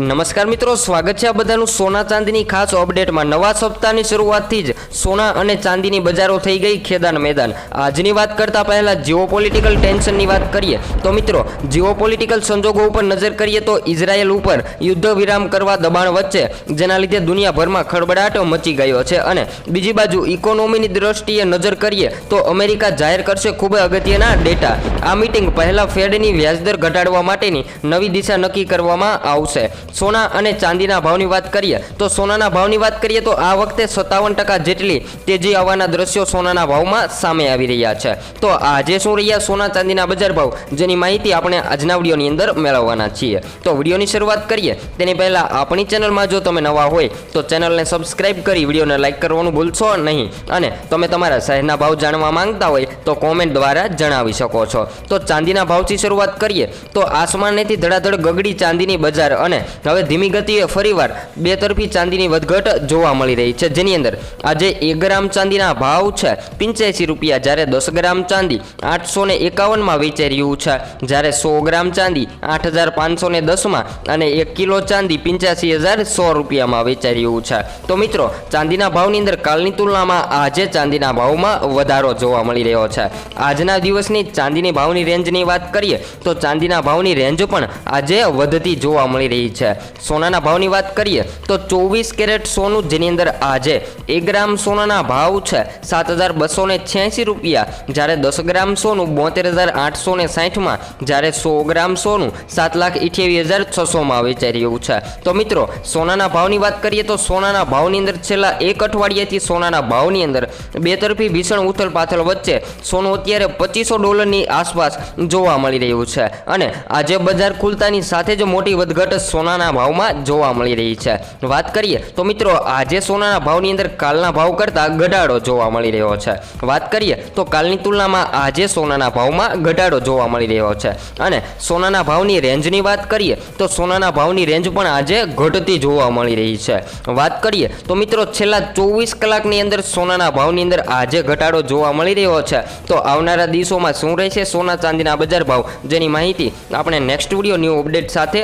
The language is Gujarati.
નમસ્કાર મિત્રો, સ્વાગત છે આ બધાનું સોના ચાંદીની ખાસ અપડેટમાં. નવા સપ્તાહની શરૂઆતથી જ સોના અને ચાંદીની બજારો થઈ ગઈ ખેદાન મેદાન. આજની વાત કરતા પહેલા જીઓપોલિટિકલ ટેન્શનની વાત કરીએ તો મિત્રો, જીઓપોલિટિકલ સંજોગો ઉપર નજર કરીએ તો ઇઝરાયેલ ઉપર યુદ્ધ વિરામ કરવા દબાણ વચ્ચે, જેના લીધે દુનિયાભરમાં ખળબડાટ મચી ગયો છે. અને બીજી બાજુ ઇકોનોમીની દ્રષ્ટિએ નજર કરીએ તો અમેરિકા જાહેર કરશે ખૂબ અગત્યના ડેટા. આ મીટિંગ પહેલાં ફેડની વ્યાજદર ઘટાડવા માટેની નવી દિશા નક્કી કરવામાં આવશે. સોના અને ચાંદીના ભાવની વાત કરીએ, તો સોનાના ભાવની વાત કરીએ તો આ વખતે સત્તાવન ટકા જેટલી તેજી આવવાના દ્રશ્યો સોનાના ભાવમાં સામે આવી રહ્યા છે. તો આજે શું રહ્યા સોના ચાંદીના બજાર ભાવ? જેની માહિતી આપણે આજના વિડીયોની અંદર મેળવવાના છીએ. તો વિડીયોની શરૂઆત કરીએ. તેની પહેલાં આપણી ચેનલમાં જો તમે નવા હોય, તો ચેનલને સબસ્ક્રાઇબ કરી વિડીયોને લાઇક કરવાનું ભૂલશો નહીં. અને તમે તમારા શહેરના ભાવ જાણવા માંગતા હોય, તો કોમેન્ટ દ્વારા જણાવી શકો છો. તો ચાંદીના ભાવથી શરૂઆત કરીએ. તો આસમાનેથી ધડાધડ ગગડી ચાંદીની બજાર અને હવે ધીમી ગતિએ ફરીવાર બે તરફી ચાંદીની વધઘટ જોવા મળી રહી છે. જેની અંદર આજે એક ગ્રામ ચાંદીના ભાવ છે પિંચ્યાસી રૂપિયા, જ્યારે દસ ગ્રામ ચાંદી આઠસો ને એકાવનમાં વેચાઈ રહ્યું છે. જ્યારે સો ગ્રામ ચાંદી આઠ હજાર પાંચસો ને દસમાં અને એક કિલો ચાંદી પંચ્યાસી હજાર સો રૂપિયામાં વેચાઈ રહ્યું છે. તો મિત્રો, ચાંદીના ભાવની અંદર કાલની તુલનામાં આજે ચાંદીના ભાવમાં વધારો જોવા મળી રહ્યો છે. આજના દિવસની ચાંદીની ભાવની રેન્જની વાત કરીએ, તો ચાંદીના ભાવની રેન્જ પણ આજે વધતી જોવા મળી રહી છે. સોનાના ભાવની વાત કરીએ તો ચોવીસ કેરેટ સોનું જેની અંદર આજે એક ગ્રામ સોનાના ભાવ છે સાત હજાર બસો ને છ્યાસી રૂપિયા. જ્યારે દસ ગ્રામ સોનું બોતેર હજાર આઠસો ને સાઠમાં, જ્યારે સો ગ્રામ સોનું સાત લાખ અઠ્યાવીસ હજાર છસોમાં વેચાઈ રહ્યું છે. તો મિત્રો, સોનાના ભાવની વાત કરીએ તો સોનાના ભાવની અંદર છેલ્લા એક અઠવાડિયાથી સોનાના ભાવની અંદર બે તરફી ભીષણ ઉથલ પાથલ વચ્ચે સોનું અત્યારે પચીસો ડોલરની આસપાસ જોવા મળી રહ્યું છે. અને આજે બજાર ખુલતાની સાથે જ મોટી વધઘટ સોનાના ભાવમાં જોવા મળી રહી છે. વાત કરીએ તો મિત્રો, આજે સોનાના ભાવની અંદર કાલના ભાવ કરતાં ઘટાડો જોવા મળી રહ્યો છે. વાત કરીએ તો કાલની તુલનામાં આજે સોનાના ભાવમાં ઘટાડો જોવા મળી રહ્યો છે. અને સોનાના ભાવની રેન્જની વાત કરીએ તો સોનાના ભાવની રેન્જ પણ આજે ઘટતી જોવા મળી રહી છે. વાત કરીએ તો મિત્રો, છેલ્લા ચોવીસ કલાકની અંદર સોનાના ભાવની અંદર આજે ઘટાડો જોવા મળી રહ્યો છે. તો આવનારા દિવસોમાં શું રહેશે? સોના ચાંદીના બજાર ભાવ? જેની માહિતી આપણે નેક્સ્ટ વીડિયો ન્યૂ અપડેટ સાથે